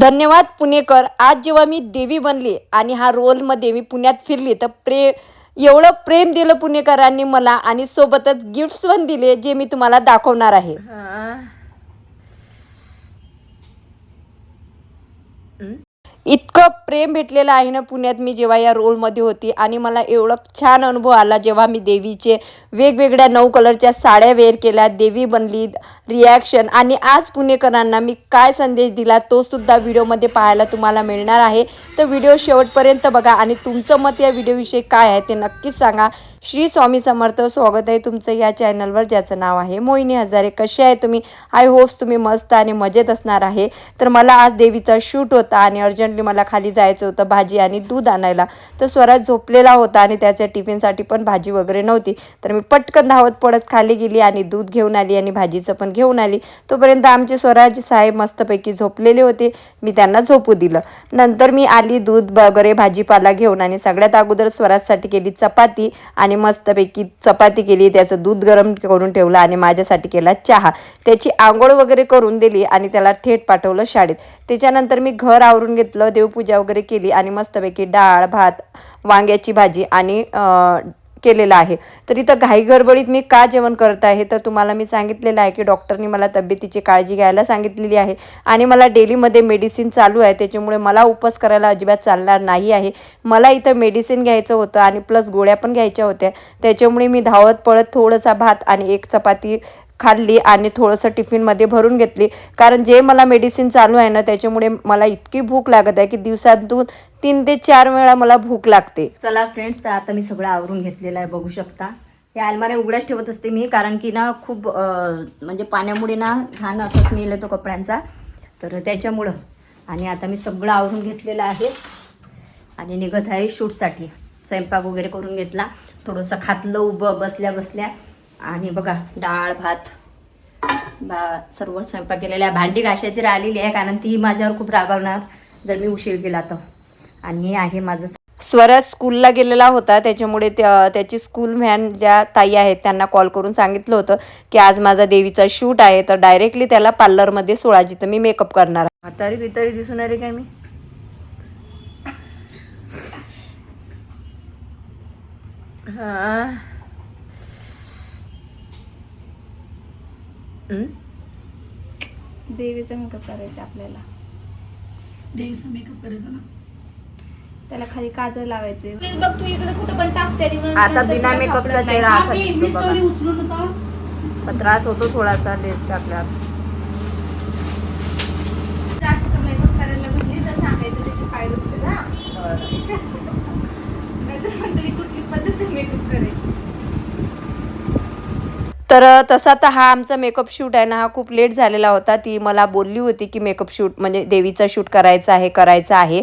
धन्यवाद पुणेकर. आज जेव्हा मी देवी बनली आणि हा रोलमध्ये मी पुण्यात फिरली तर प्रे एवढं प्रेम दिलं पुणेकरांनी मला आणि सोबतच गिफ्ट्स पण दिले जे मी तुम्हाला दाखवणार आहे. इतकं प्रेम भेटलेलं आहे ना पुण्यात. मी जेव्हा या रोलमध्ये होती आणि मला एवढं छान अनुभव आला जेव्हा मी देवीचे वेगवेगळ्या नऊ कलरच्या साड्या वेअर केल्या देवी बनली रिॲक्शन आणि आज पुणेकरांना मी काय संदेश दिला तो सुद्धा व्हिडिओमध्ये पाहायला तुम्हाला मिळणार आहे. तर व्हिडिओ शेवटपर्यंत बघा आणि तुमचं मत या व्हिडिओविषयी काय आहे ते नक्कीच सांगा. श्री स्वामी समर्थ स्वागत आहे तुमचं या चॅनलवर ज्याचं नाव आहे मोहिनी हजारे. कसे आहे तुम्ही? आय होप्स तुम्ही मस्त आणि मजेत असणार आहे. तर मला आज देवीचा शूट होता आणि अर्जंट अर्जंटली मला खाली जायचं होतं भाजी आणि दूध आणायला. तर स्वराज झोपलेला होता आणि त्याच्या टिफिनसाठी पण भाजी वगैरे नव्हती. तर मी पटकन धावत पडत खाली गेली आणि दूध घेऊन आली आणि भाजीचं पण घेऊन आली. तोपर्यंत आमचे स्वराज साहेब मस्तपैकी झोपलेले होते. मी त्यांना झोपू दिलं. नंतर मी आली दूध वगैरे भाजीपाला घेऊन आणि सगळ्यात अगोदर स्वराजसाठी केली चपाती आणि मस्तपैकी चपाती केली. त्याचं दूध गरम करून ठेवलं आणि माझ्यासाठी केला चहा. त्याची आंघोळ वगैरे करून दिली आणि त्याला थेट पाठवलं शाळेत. त्याच्यानंतर मी घर आवरून घेतलं. देवपूजा वगैरे केली आणि मस्तपैकी डाळ भात वांग्याची भाजी आणि केलेलं आहे. तर इथं घाई गडबडीत मी का जेवण करत आहे? तर तुम्हाला मी सांगितलेलं आहे की डॉक्टरनी मला तब्येतीची काळजी घ्यायला सांगितलेली आहे आणि मला डेलीमध्ये मेडिसिन चालू आहे त्याच्यामुळे मला उपवास करायला अजिबात चालणार नाही आहे. मला इथं मेडिसिन घ्यायचं होतं आणि प्लस गोळ्या पण घ्यायच्या होत्या. त्याच्यामुळे मी धावत पळत थोडासा भात आणि एक चपाती खाल्ली आणि थोडंसं टिफिनमध्ये भरून घेतली. कारण जे मला मेडिसिन चालू आहे ना त्याच्यामुळे मला इतकी भूक लागत आहे की दिवसातून तीन ते चार वेळा मला भूक लागते. चला फ्रेंड्स तर आता मी सगळं आवरून घेतलेलं आहे बघू शकता. या अलमाऱ्या उघड्याच ठेवत असते मी कारण की ना खूप म्हणजे पाण्यामुळे ना घाण असंच नेलं येतो कपड्यांचा. तर त्याच्यामुळं. आणि आता मी सगळं आवरून घेतलेलं आहे. आणि निघत आहे शूटसाठी. स्वयंपाक वगैरे करून घेतला. थोडंसं खातलं उभं बसल्या बसल्या. आणि बघा डाळ भात बा सर्व स्वयंपाक केलेला आहे भांडी घासायची राहिलेली आहे कारण ती माझ्यावर खूप रागावणार जर मी उशीर केला तर. आणि हे आहे माझं स्वराज स्कूलला गेलेला होता त्याच्यामुळे त्या त्याची स्कूल व्हॅन ज्या ताई आहेत त्यांना कॉल करून सांगितलं होतं की आज माझा देवीचा शूट आहे तर डायरेक्टली त्याला पार्लरमध्ये सोळा जिथं मी मेकअप करणार आहे. म्हातारी बितारी दिसून आली काय मी? हा. देवीचा मेकअप करायचा आपल्याला. देवीचा मेकअप करायचा ना? त्याला खाली काजळ लावायचे. बघ तू इकडे कुठं पण टाकते आता बिना मेकअपचा चेहरा असा दिसतो मी बघा. सवरी उचलू नका पण त्रास होतो थोडासा लेस टाकल्यावर जास्त मेकअप करायला म्हणजे तर सांगायचं त्याचे फायदे होते ना नाहीतर म्हणतरी कुठली पद्धत मेकअप करायची तर तसा तर हा आमचा मेकअप शूट आहे ना हा खूप लेट झालेला होता. ती मला बोलली होती की मेकअप शूट म्हणजे देवीचा शूट करायचा आहे करायचा आहे.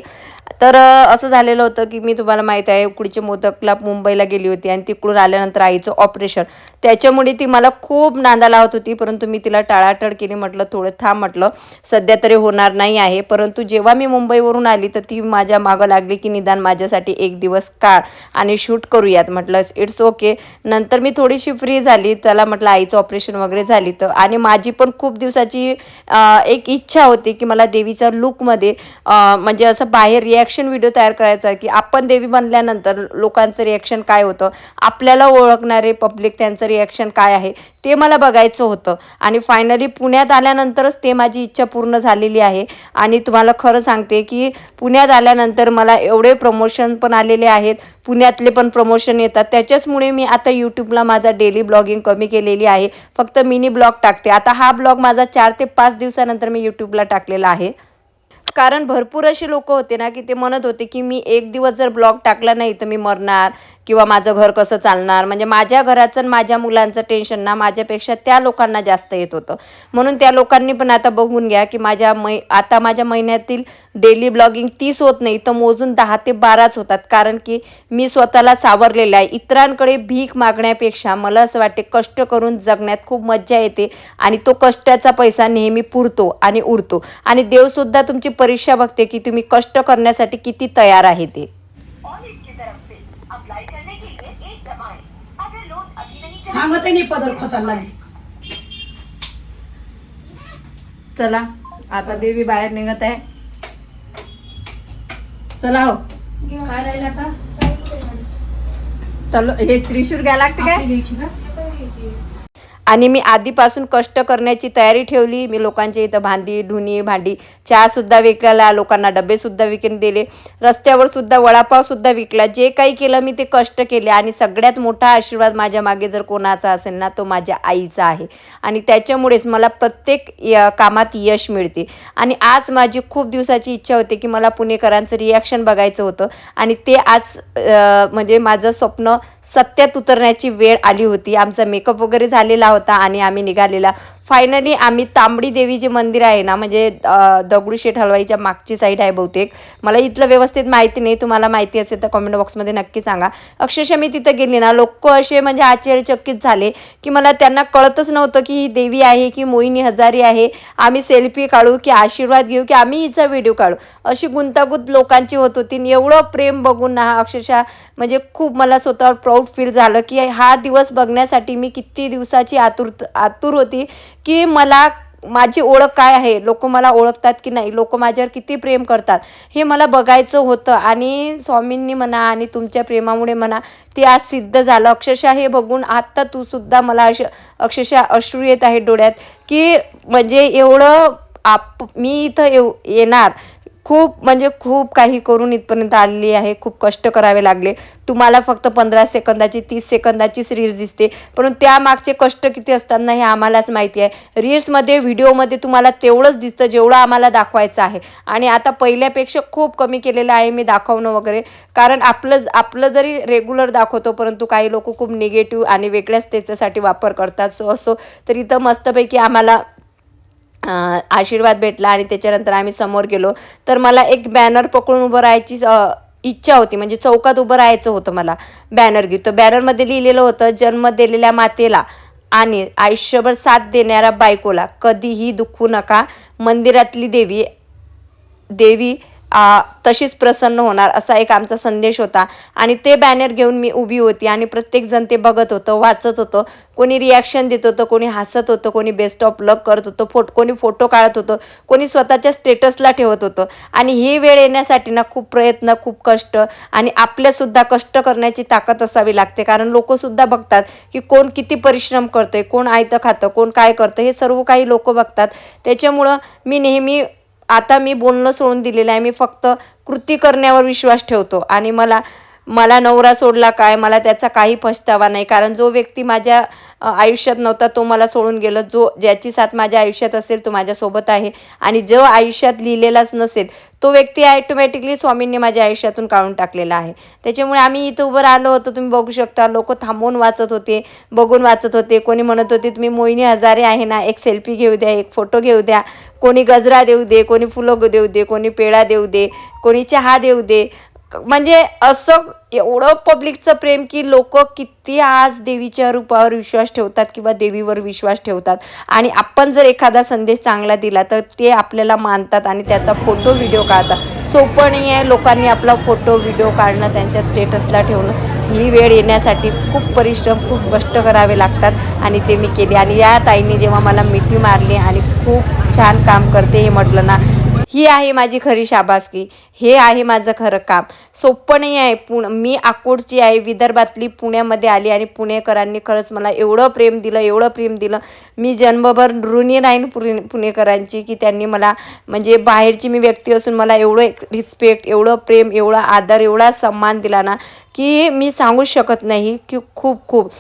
तर असं झालेलं होतं की मी तुम्हाला माहीत आहे उकडीचे मोदकला मुंबईला गेली होती आणि तिकडून आल्यानंतर आईचं ऑपरेशन. त्याच्यामुळे ती मला खूप नांदा लावत होती परंतु मी तिला टाळाटळ केली म्हटलं थोडं थांब म्हटलं सध्या तरी होणार नाही आहे. परंतु जेव्हा मी मुंबईवरून आली तर ती माझ्या मागं लागली की निदान माझ्यासाठी एक दिवस काढ आणि शूट करूयात म्हटलं इट्स ओके. नंतर मी थोडीशी फ्री झाली त्याला म्हटलं आईचं ऑपरेशन वगैरे झाली तर. आणि माझी पण खूप दिवसाची एक इच्छा होती की मला देवीच्या लुकमध्ये म्हणजे असं बाहेर रिॲक्शन व्हिडिओ तयार करायचा की आपण देवी बनल्यानंतर लोकांचं रिॲक्शन काय होतं? आपल्याला ओळखणारे पब्लिक त्यांचं रिॲक्शन काय आहे? ते मला बघायचं होतं. आणि फायनली पुण्यात आल्यानंतरच ते माझी इच्छा पूर्ण झालेली आहे. आणि तुम्हाला खरं सांगते की पुण्यात आल्यानंतर मला एवढे प्रमोशन पण आलेले आहेत. पुण्यातले पण प्रमोशन येतात. त्याच्याचमुळे मी आता यूट्यूबला माझा डेली ब्लॉगिंग कमी केलेली आहे. फक्त मिनी ब्लॉग टाकते. आता हा ब्लॉग माझा चार ते पाच दिवसानंतर मी यूट्यूबला टाकलेला आहे. कारण भरपूर असे लोक होते ना की ते म्हणत होते की मी एक दिवस जर ब्लॉग टाकला नाही तर मी मरणार. किंवा माझं घर कसं चालणार? म्हणजे माझ्या घराचं आणि माझ्या मुलांचं टेन्शन ना माझ्यापेक्षा त्या लोकांना जास्त येत होतं. म्हणून त्या लोकांनी पण आता बघून घ्या की माझ्या मै आता माझ्या महिन्यातील डेली ब्लॉगिंग तीस होत नाही तर मोजून दहा ते बाराच होतात. कारण की मी स्वतःला सावरलेलं आहे. इतरांकडे भीक मागण्यापेक्षा मला असं वाटते कष्ट करून जगण्यात खूप मज्जा येते आणि तो कष्टाचा पैसा नेहमी पुरतो आणि उरतो. आणि देवसुद्धा तुमची परीक्षा बघते की तुम्ही कष्ट करण्यासाठी किती तयार आहे ते. सांगत नाही पदर खोचायला लागली. चला आता देवी बाहेर निघत आहे. चला हो. काय राहिलं आता? चलो हे त्रिशूर घ्यायला लागते काय? का? आणि मी आधीपासून कष्ट करण्याची तयारी ठेवली. मी लोकांच्या इथं भांडी धुणी भांडी चहासुद्धा विकायला लोकांना डबेसुद्धा विकून दिले. रस्त्यावर सुद्धा वडापावसुद्धा विकला. जे काही केलं मी ते कष्ट केले. आणि सगळ्यात मोठा आशीर्वाद माझ्या मागे जर कोणाचा असेल ना तो माझ्या आईचा आहे. आणि त्याच्यामुळेच मला प्रत्येक य- कामात यश मिळते. आणि आज माझी खूप दिवसाची इच्छा होती की मला पुणेकरांचं रिॲक्शन बघायचं होतं. आणि ते आज म्हणजे माझं स्वप्न सत्यात उतरण्याची वेळ आली होती. आमचा मेकअप वगैरे झालेला होता आणि आम्ही निघालेला फायनली आम्ही तांबडी देवी जे मंदिर आहे ना म्हणजे दगडूशेठ हलवाईच्या मागची साईड आहे बहुतेक. मला इथलं व्यवस्थित माहिती नाही. तुम्हाला माहिती असेल तर कमेंट बॉक्समध्ये नक्की सांगा. अक्षरशः मी तिथं गेली ना लोक असे म्हणजे आश्चर्यचकित झाले की मला त्यांना कळतच नव्हतं की ही देवी आहे की मोहिनी हजारी आहे. आम्ही सेल्फी काढू की आशीर्वाद घेऊ की आम्ही हिचा व्हिडिओ काढू. अशी गुंतागुंत लोकांची होत होती आणि एवढं प्रेम बघून ना अक्षरशः म्हणजे खूप मला स्वतःवर प्राऊड फील झालं की हा दिवस बघण्यासाठी मी किती दिवसाची आतुर आतुर होती. की मला माझी ओळख काय आहे? लोक मला ओळखतात की नाही? लोक माझ्यावर किती प्रेम करतात? हे मला बघायचं होतं आणि स्वामींनी म्हणा आणि तुमच्या प्रेमामुळे म्हणा ते आज सिद्ध झालं. अक्षरशः हे बघून आत्ता तू सुद्धा मला अश अक्षरशः अश्रू येत आहे डोळ्यात की म्हणजे एवढं आप मी इथं येऊ येणार. खूप म्हणजे खूप काही करून इथपर्यंत आलेली आहे. खूप कष्ट करावे लागले. तुम्हाला फक्त पंधरा सेकंदाची तीस सेकंदाचीच रील्स दिसते. परंतु त्यामागचे कष्ट किती असताना हे आम्हालाच माहिती आहे. रील्समध्ये व्हिडिओमध्ये तुम्हाला तेवढंच दिसतं जेवढं आम्हाला दाखवायचं आहे. आणि आता पहिल्यापेक्षा खूप कमी केलेलं आहे मी दाखवणं वगैरे. कारण आपलं आपलं जरी रेग्युलर दाखवतो परंतु काही लोक खूप निगेटिव्ह आणि वेगळ्याच त्याच्यासाठी वापर करतात. सो असो. तर इथं मस्तपैकी आम्हाला आशीर्वाद भेटला आणि त्याच्यानंतर आम्ही समोर गेलो. तर मला एक बॅनर पकडून उभं राहायची इच्छा होती. म्हणजे चौकात उभं राहायचं होतं मला बॅनर घेऊ तर बॅनरमध्ये लिहिलेलं होतं जन्म दिलेल्या मातेला आणि आयुष्यभर साथ देणाऱ्या बायकोला कधीही दुखू नका. मंदिरातली देवी देवी तशीच प्रसन्न होणार असा एक आमचा संदेश होता. आणि ते बॅनर घेऊन मी उभी होती आणि प्रत्येकजण ते बघत होतं वाचत होतं. कोणी रिॲक्शन देत होतं कोणी हसत होतं कोणी बेस्ट ऑफ लक करत होतं फोट कोणी फोटो काढत होतं कोणी स्वतःच्या स्टेटसला ठेवत होतं. आणि ही वेळ येण्यासाठी ना खूप प्रयत्न खूप कष्ट आणि आपल्यासुद्धा कष्ट करण्याची ताकद असावी लागते. कारण लोकंसुद्धा बघतात की कोण किती परिश्रम करतोय कोण आयतं खातं कोण काय करतं हे सर्व काही लोक बघतात. त्याच्यामुळं मी नेहमी आता मी बोलणं सोडून दिलेलं आहे. मी फक्त कृती करण्यावर विश्वास ठेवतो आणि मला मला नवरा सोडला काय? मला त्याचा काही पछतावा नाही. कारण जो व्यक्ती माझ्या आयुष्यात नव्हता तो मला सोडून गेलं. जो ज्याची साथ माझ्या आयुष्यात असेल तो माझ्यासोबत आहे. आणि जो आयुष्यात लिहिलेलाच नसेल तो व्यक्ती ॲटोमॅटिकली स्वामींनी माझ्या आयुष्यातून काढून टाकलेला आहे. त्याच्यामुळे आम्ही इथं उभं राहिलो होतो. तुम्ही बघू शकता लोक थांबून वाचत होते बघून वाचत होते. कोणी म्हणत होते तुम्ही मोहिनी हजारे आहे ना एक सेल्फी घेऊ द्या एक फोटो घेऊ द्या. कोणी गजरा देऊ दे कोणी फुलं देऊ दे कोणी पेढा देऊ दे कोणी चहा देऊ दे. म्हणजे असं एवढं पब्लिकचं प्रेम की लोक किती आज देवीच्या रूपावर विश्वास ठेवतात किंवा देवीवर विश्वास ठेवतात. आणि आपण जर एखादा संदेश चांगला दिला तर ते आपल्याला मानतात आणि त्याचा फोटो व्हिडिओ काढतात. सोपं नाही आहे लोकांनी आपला फोटो व्हिडिओ काढणं त्यांच्या स्टेटसला ठेवणं. ही वेळ येण्यासाठी खूप परिश्रम खूप कष्ट करावे लागतात आणि ते मी केले. आणि या ताईंनी जेव्हा मला मिठी मारली आणि खूप छान काम करते हे म्हटलं ना ही आहे माझी खरी शाबासकी. हे आहे माझं खरं काम. सोपं नाही आहे. पुण मी आकोडची आहे. विदर्भातली पुण्यामध्ये आली आणि पुणेकरांनी खरंच मला एवढं प्रेम दिलं एवढं प्रेम दिलं. मी जन्मभर ऋणी राहीन पुणे पुणेकरांची की त्यांनी मला म्हणजे बाहेरची मी व्यक्ती असून मला एवढं एक रिस्पेक्ट एवढं प्रेम एवढा आदर एवढा सन्मान दिला ना की मी सांगूच शकत नाही. की खूप खूप.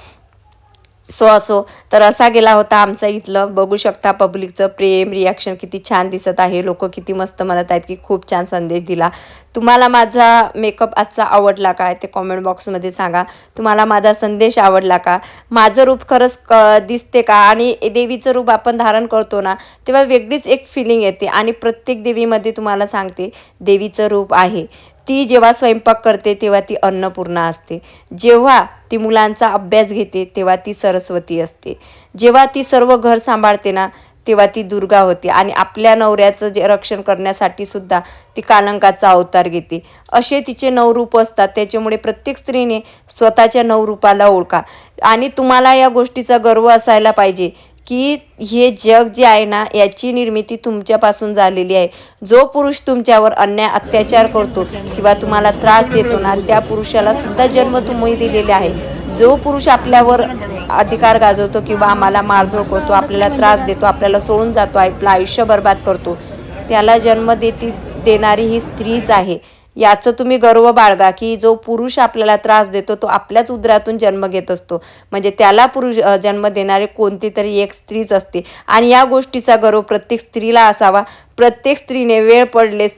सो असो. तर असा गेला होता आमचा इथलं. बघू शकता पब्लिकचं प्रेम रिॲक्शन किती छान दिसत आहे. लोक किती मस्त म्हणत आहेत की खूप छान संदेश दिला. तुम्हाला माझा मेकअप आजचा आवडला का? ते कॉमेंट बॉक्समध्ये सांगा. तुम्हाला माझा संदेश आवडला का? माझं रूप खरंच क दिसते का? आणि देवीचं रूप आपण धारण करतो ना तेव्हा वेगळीच एक फिलिंग येते. आणि प्रत्येक देवीमध्ये तुम्हाला सांगते देवीचं रूप आहे. ती जेव्हा स्वयंपाक करते तेव्हा ती अन्नपूर्णा असते. जेव्हा ती मुलांचा अभ्यास घेते तेव्हा ती सरस्वती असते. जेव्हा ती सर्व घर सांभाळते ना तेव्हा ती दुर्गा होते आणि आपल्या नवऱ्याचं जे रक्षण करण्यासाठी सुद्धा ती कालंकाचा अवतार घेते. असे तिचे नऊ रूप असतात त्याच्यामुळे प्रत्येक स्त्रीने स्वतःच्या नवरूपाला ओळखा. आणि तुम्हाला या गोष्टीचा गर्व असायला पाहिजे की हे जग जे आहे ना याची निर्मिती तुमच्यापासून झालेली आहे. जो पुरुष तुमच्यावर अन्याय अत्याचार करतो किंवा तुम्हाला त्रास देतो ना त्या पुरुषाला सुद्धा जन्म तुम्ही दिलेले आहे. जो पुरुष आपल्यावर अधिकार गाजवतो किंवा आम्हाला मारझोड करतो आपल्याला त्रास देतो आपल्याला सोडून जातो आपलं आयुष्य बर्बाद करतो त्याला जन्म देती देणारी ही स्त्रीच आहे. याचं तुम्ही गर्व बाळगा की जो पुरुष आपल्याला त्रास देतो तो आपल्याच उदरातून जन्म घेत असतो. म्हणजे त्याला पुरुष जन्म देणारे कोणती तरी एक स्त्रीच असते. आणि या गोष्टीचा गर्व प्रत्येक स्त्रीला असावा. प्रत्येक स्त्रीने वेळ पडलेस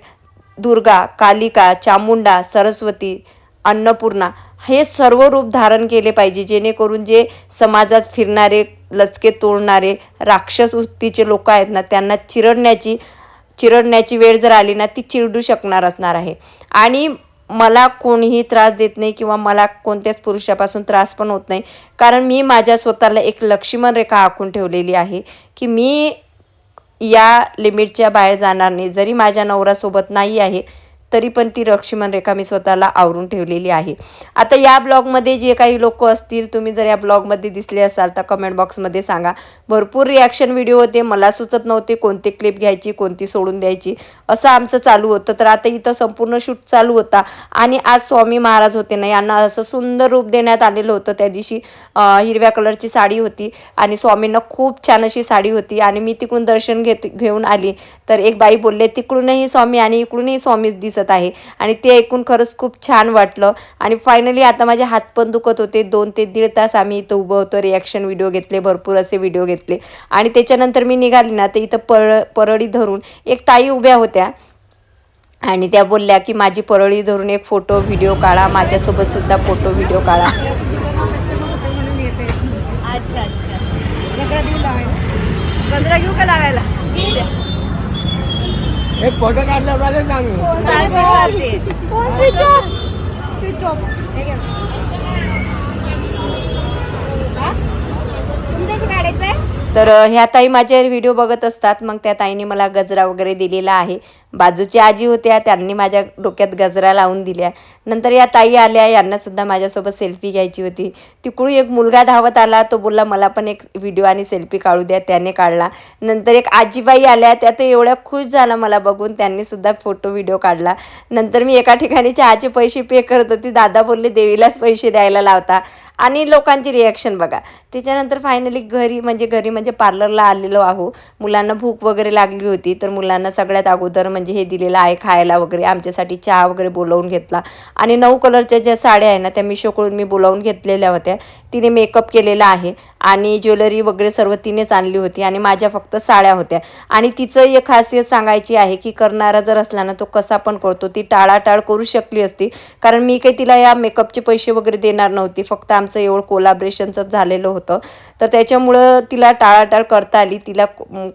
दुर्गा कालिका चामुंडा सरस्वती अन्नपूर्णा हे सर्व रूप धारण केले पाहिजे. जेणेकरून जे समाजात फिरणारे लचके तोडणारे राक्षस वृत्तीचे लोक आहेत ना त्यांना चिरडण्याची चिरडण्याची वेळ जर आली ना ती चिरडू शकणार असणार आहे. आणि मला कोणीही त्रास देत नाही किंवा मला कोणत्याच पुरुषापासून त्रास पण होत नाही. कारण मी माझ्या स्वतःला एक लक्ष्मण रेखा आखून ठेवलेली आहे की मी या लिमिटच्या बाहेर जाणार नाही. जरी माझ्या नवऱ्यासोबत नाही आहे तरी पण ती लक्ष्मण रेखा मी स्वतःला आवरून ठेवलेली आहे. आता या ब्लॉगमध्ये जे काही लोक असतील तुम्ही जर या ब्लॉगमध्ये दिसले असाल तर कमेंट बॉक्समध्ये सांगा. भरपूर रिॲक्शन व्हिडिओ होते मला सुचत नव्हते कोणती क्लिप घ्यायची कोणती सोडून द्यायची. असं आमचं चालू होतं. तर आता इथं संपूर्ण शूट चालू होता. आणि आज स्वामी महाराज होते ना यांना असं सुंदर रूप देण्यात आलेलं होतं. त्या दिवशी हिरव्या कलरची साडी होती. आणि स्वामींना खूप छान अशी साडी होती. आणि मी तिकडून दर्शन घेत घेऊन आली. तर एक बाई बोलले तिकडूनही स्वामी आणि इकडूनही स्वामीच दिसत आहे. आणि ते ऐकून खरंच खूप छान वाटलं. आणि फायनली आता माझे हात पण दुखत होते. दोन ते दीड तास आम्ही इथं उभं होतो. रिॲक्शन व्हिडिओ घेतले. भरपूर असे व्हिडिओ घेतले. आणि त्याच्यानंतर मी निघाली ना तर इथं पर परळी धरून एक ताई उभ्या होत्या. आणि त्या बोलल्या की माझी परळी धरून एक फोटो व्हिडिओ काढा. माझ्यासोबत सुद्धा फोटो व्हिडिओ काढा. गजरा घेऊ का लावायला? एक फोटो काढला पाहिजे ना आम्ही. चालते चालते तर ह्या ताई माझे व्हिडिओ बघत असतात. मग त्या ताईने मला गजरा वगैरे दिलेला आहे. बाजूची आजी होत्या त्यांनी माझ्या डोक्यात गजरा लावून दिल्या. नंतर या ताई आल्या यांना सुद्धा माझ्यासोबत सेल्फी घ्यायची होती. तिकडून एक मुलगा धावत आला तो बोलला मला पण एक व्हिडिओ आणि सेल्फी काढू द्या. त्याने काढला. नंतर एक आजीबाई आल्या त्या तर एवढ्या खुश झाला मला बघून. त्यांनी सुद्धा फोटो व्हिडिओ काढला. नंतर मी एका ठिकाणी चहाचे पैसे पे करत होती. दादा बोलले देवीलाच पैसे द्यायला लावता. आणि लोकांची रिॲक्शन बघा. त्याच्यानंतर फायनली घरी म्हणजे घरी म्हणजे पार्लरला आलेलो आहो. मुलांना भूक वगैरे लागली होती तर मुलांना सगळ्यात अगोदर म्हणजे हे दिलेलं आहे खायला वगैरे आमच्यासाठी चहा वगैरे बोलवून घेतला. आणि नऊ कलरच्या ज्या साड्या आहे ना त्या मिशोकडून मी बोलावून घेतलेल्या होत्या. तिने मेकअप केलेला आहे आणि ज्वेलरी वगैरे सर्व तिनेच आणली होती आणि माझ्या फक्त साड्या होत्या. आणि तिचं एक खासियत सांगायची आहे की करणारा जर असला ना तो कसा पण करतो. ती टाळाटाळ करू शकली असती. कारण मी काही तिला या मेकअपचे पैसे वगैरे देणार नव्हती. फक्त आम आमचं एवढं कोलाब्रेशनचं झालेलं होतं. तर त्याच्यामुळं तिला टाळाटाळ करता आली. तिला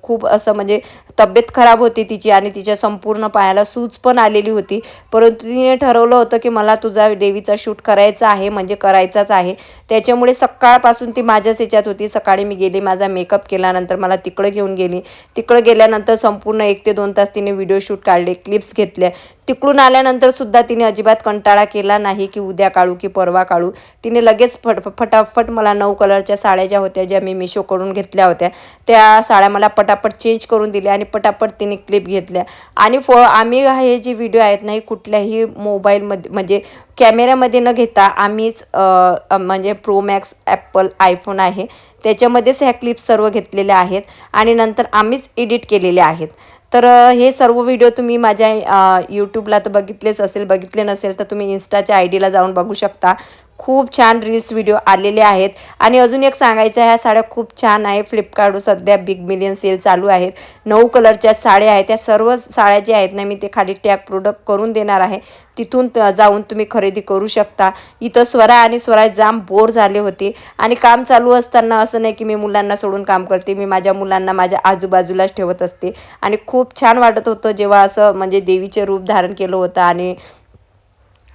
खूप असं म्हणजे तब्येत खराब होती तिची आणि तिच्या संपूर्ण पायाला सूज पण आलेली होती. परंतु तिने ठरवलं होतं की मला तुझा देवीचा शूट करायचा आहे म्हणजे करायचाच आहे. त्याच्यामुळे सकाळपासून ती माझ्याच याच्यात होती. सकाळी मी गेली माझा मेकअप केल्यानंतर मला तिकडं घेऊन गेली. तिकडं गेल्यानंतर संपूर्ण एक ते दोन तास तिने व्हिडिओ शूट काढले क्लिप्स घेतल्या. तिकडून आल्यानंतर सुद्धा तिने अजिबात कंटाळा केला नाही की उद्या काढू की परवा काढू. तिने लगेच फट फटाफट मला नऊ कलरच्या साड्या ज्या होत्या ज्या मी मिशोकडून घेतल्या होत्या त्या साड्या मला पटापट चेंज करून दिल्या आणि पटापट तिने क्लिप घेतल्या. आणि फो आम्ही हे जे व्हिडिओ आहेत ना हे कुठल्याही मोबाईलमध्ये म्हणजे कॅमेऱ्यामध्ये न घेता आम्हीच म्हणजे प्रो मॅक्स ॲपल आयफोन आहे. त्याच्यामध्येच ह्या क्लिप सर्व घेतलेल्या आहेत. आणि नंतर आम्हीच एडिट केलेल्या आहेत. तर हे सर्व व्हिडिओ तुम्ही माझ्या यूट्यूबला तर बघितलेच असेल बघितले नसेल तर तुम्ही इन्स्टाच्या आय डीला जाऊन बघू शकता. खूप छान रील्स व्हिडिओ आलेले आहेत. आणि अजून एक सांगायचं ह्या साड्या खूप छान आहे. फ्लिपकार्टवर सध्या बिग मिलियन सेल चालू आहेत. नऊ कलरच्या साड्या आहेत. त्या सर्व साड्या ज्या आहेत ना मी ते खाली टॅग प्रोडक्ट करून देणार आहे. तिथून जाऊन तुम्ही खरेदी करू शकता. इथं स्वरा आणि स्वरा जाम बोर झाले होते. आणि काम चालू असताना असं नाही की मी मुलांना सोडून काम करते. मी माझ्या मुलांना माझ्या आजूबाजूलाच ठेवत असते. आणि खूप खूप छान वाटत होतं जेव्हा असं म्हणजे देवीचे रूप धारण केलं होतं आणि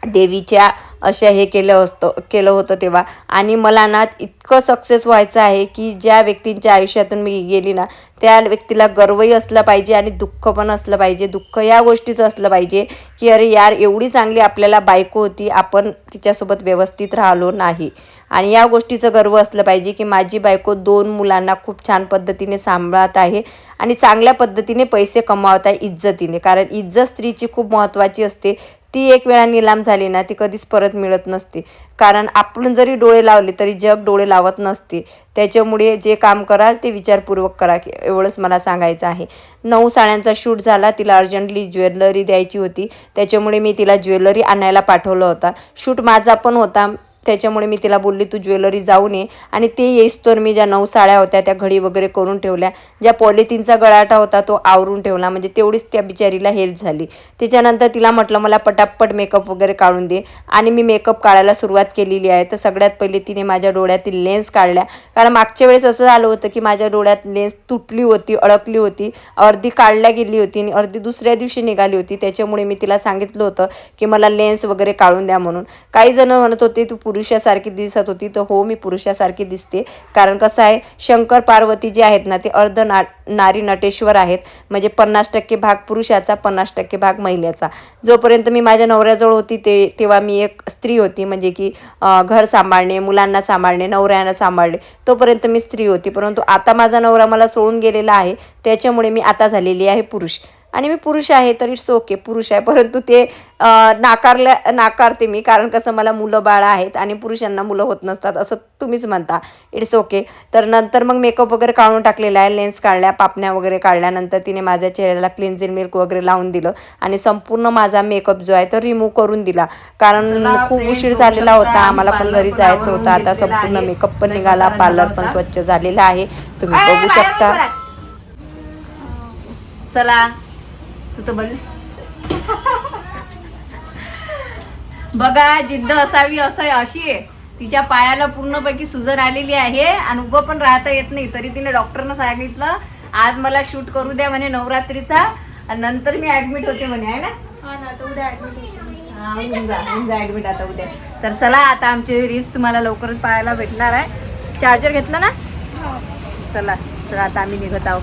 देवीच्या अशा हे केलं असतं केलं होतं तेव्हा. आणि मला ना इतकं सक्सेस व्हायचं आहे की ज्या व्यक्तींच्या आयुष्यातून मी गेली ना त्या व्यक्तीला गर्वही असलं पाहिजे आणि दुःख पण असलं पाहिजे. दुःख या गोष्टीचं असलं पाहिजे की अरे यार एवढी चांगली आपल्याला बायको होती आपण तिच्यासोबत व्यवस्थित राहिलो नाही. आणि या गोष्टीचं गर्व असलं पाहिजे की माझी बायको दोन मुलांना खूप छान पद्धतीने सांभाळत आहे आणि चांगल्या पद्धतीने पैसे कमावत आहे इज्जतीने. कारण इज्जत स्त्रीची खूप महत्त्वाची असते. ती एक वेळा निलाम झाली ना ती कधीच परत मिळत नसते. कारण आपण जरी डोळे लावले तरी जग डोळे लावत नसते. त्याच्यामुळे जे काम कराल ते विचारपूर्वक करा की एवढंच मला सांगायचं आहे. नऊ साड्यांचा शूट झाला तिला अर्जंटली ज्वेलरी द्यायची होती. त्याच्यामुळे मी तिला ज्वेलरी आणायला पाठवलं होता. शूट माझा पण होता. त्याच्यामुळे मी तिला बोलली तू ज्वेलरी जाऊन ये. आणि ते येईस तर मी ज्या नऊ साड्या होत्या त्या घडी वगैरे करून ठेवल्या. ज्या पॉलिथिनचा गळाटा होता तो आवरून ठेवला. म्हणजे तेवढीच त्या बिचारीला हेल्प झाली. त्याच्यानंतर तिला म्हटलं मला पटापट मेकअप वगैरे काढून दे. आणि मी मेकअप काढायला सुरुवात केलेली आहे. तर सगळ्यात पहिले तिने माझ्या डोळ्यातील लेन्स काढल्या. कारण मागच्या वेळेस असं झालं होतं की माझ्या डोळ्यात लेन्स तुटली होती अडकली होती. अर्धी काढल्या गेली होती आणि अर्धी दुसऱ्या दिवशी निघाली होती. त्याच्यामुळे मी तिला सांगितलं होतं की मला लेन्स वगैरे काढून द्या म्हणून. काही जण म्हणत होते तू पुरुषासारखी दिसत होती तर हो मी पुरुषासारखी दिसते. कारण कसं आहे शंकर पार्वती जे आहेत ना ते अर्ध ना नारी नटेश्वर आहेत. म्हणजे पन्नास टक्के भाग पुरुषाचा पन्नास टक्के भाग महिलेचा. जोपर्यंत मी माझ्या नवऱ्याजवळ होती ते तेव्हा मी एक स्त्री होती. म्हणजे की घर सांभाळणे मुलांना सांभाळणे नवऱ्यानं सांभाळणे तोपर्यंत मी स्त्री होती. परंतु आता माझा नवरा मला सोडून गेलेला आहे. त्याच्यामुळे मी आता झालेली आहे पुरुष. आणि मी पुरुष आहे तर इट्स ओके पुरुष आहे. परंतु ते नाकारल्या नाकारते मी कारण कसं मला मुलं बाळ आहेत आणि पुरुषांना मुलं होत नसतात असं तुम्हीच म्हणता. इट्स ओके तर नंतर मग मेकअप वगैरे काढून टाकलेला आहे लेन्स काढल्या पापण्या वगैरे काढल्यानंतर तिने माझ्या चेहऱ्याला क्लिन्झिंग मिल्क वगैरे लावून दिलं आणि संपूर्ण माझा मेकअप जो आहे तो रिमूव्ह करून दिला. कारण खूप उशीर झालेला होता आम्हाला पण घरी जायचं होतं. आता संपूर्ण. मेकअप पण निघाला पार्लर पण. स्वच्छ झालेला आहे. तुम्ही बघू शकता. चला. तू तर बोल बघा जिद्द असावी असं अशी आहे. तिच्या पायाला पूर्णपैकी सुजन आलेली आहे आणि उभं पण राहता येत नाही. तरी तिने डॉक्टरनं सांगितलं आज मला शूट करू द्या म्हणे नवरात्रीचा. आणि नंतर मी ऍडमिट होते म्हणे आहे ना? हा उद्या ऍडमिट हा, आता उद्या. तर चला आता आमचे रील्स तुम्हाला लवकरच पाहायला भेटणार आहे. चार्जर घेतलं ना? चला तर आता आम्ही निघत आहोत.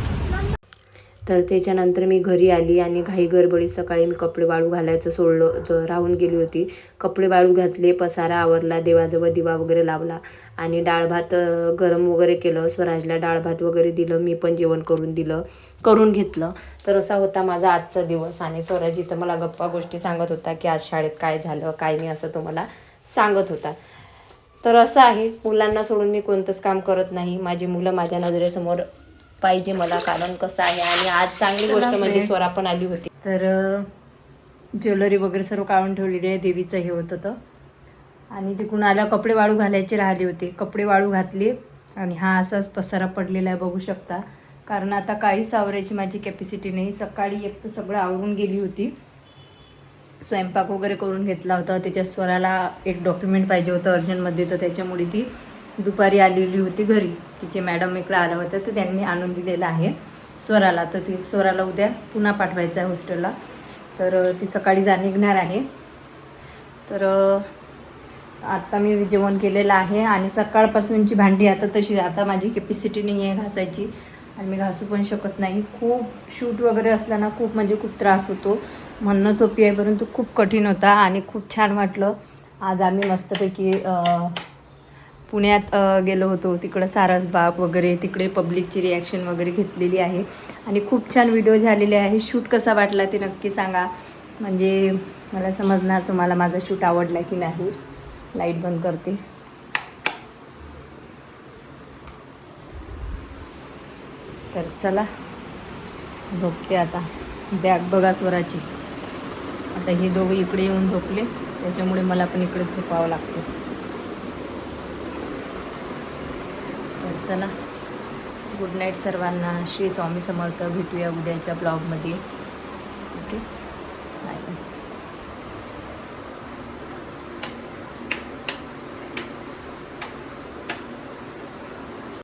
तर त्याच्यानंतर मी घरी आली आणि घाई गडबडीत सकाळी मी कपडे वाळू घालायचं सोडलं तर राहून गेली होती. कपडे वाळू घातले पसारा आवरला देवाजवळ दिवा वगैरे लावला आणि डाळ भात गरम वगैरे केलं. स्वराजला डाळ भात वगैरे दिलं मी पण जेवण करून दिलं करून घेतलं. तर असा होता माझा आजचा दिवस आणि स्वराज इथं मला गप्पा गोष्टी सांगत होता की आज शाळेत काय झालं काय नाही असं तो मला सांगत होता. तर असं आहे मुलांना सोडून मी कोणतंच काम करत नाही. माझी मुलं माझ्या नजरेसमोर पाहिजे मला कारण कसं आहे आणि आज चांगली गोष्ट म्हणजे. स्वरा पण आली होती. तर ज्वेलरी वगैरे सर्व काढून ठेवलेली आहे देवीचं हे होतं तर. आणि तिकडून आल्या कपडे वाळू घालायचे राहिले होते. कपडे वाळू घातले आणि हा असाच पसारा पडलेला आहे बघू शकता. कारण आता काहीच आवरायची माझी कॅपॅसिटी नाही. सकाळी एक तर सगळं आवरून गेली होती. स्वयंपाक वगैरे करून घेतला होता. त्याच्या स्वराला एक डॉक्युमेंट पाहिजे होतं अर्जंटमध्ये तर त्याच्यामुळे ती दुपारी आलेली होती घरी. तिचे मॅडम इकडं आलं होत्या तर त्यांनी आणून दिलेलं आहे स्वराला. तर ती स्वराला उद्या पुन्हा पाठवायचं आहे हॉस्टेलला तर ती सकाळी जा निघणार आहे. तर आत्ता मी जेवण केलेलं आहे आणि सकाळपासूनची भांडी आता तशी. आता माझी कॅपॅसिटी नाही आहे घासायची आणि मी घासू पण शकत नाही. खूप शूट वगैरे असल्याना खूप म्हणजे खूप त्रास होतो. म्हणणं सोपी आहे परंतु खूप कठीण होता आणि खूप छान वाटलं. आज आम्ही मस्तपैकी पुण्यात गेलो होतो. तिकडं सारसबाग वगैरे तिकडे पब्लिकची रिॲक्शन वगैरे घेतलेली आहे. आणि खूप छान व्हिडिओ झालेले आहे. शूट कसा वाटला ते नक्की सांगा. म्हणजे मला समजणार तुम्हाला माझा शूट आवडला की नाही. लाइट बंद करते. तर चला झोपते आता. बॅग बघा स्वराची. आता हे दोघं इकडे येऊन झोपले. त्याच्यामुळे मला पण इकडे झोपावं लागतं तर चला. गुड नाईट सर्वांना. श्री स्वामी समर्थ. भेटूया उद्याच्या ब्लॉगमध्ये ओके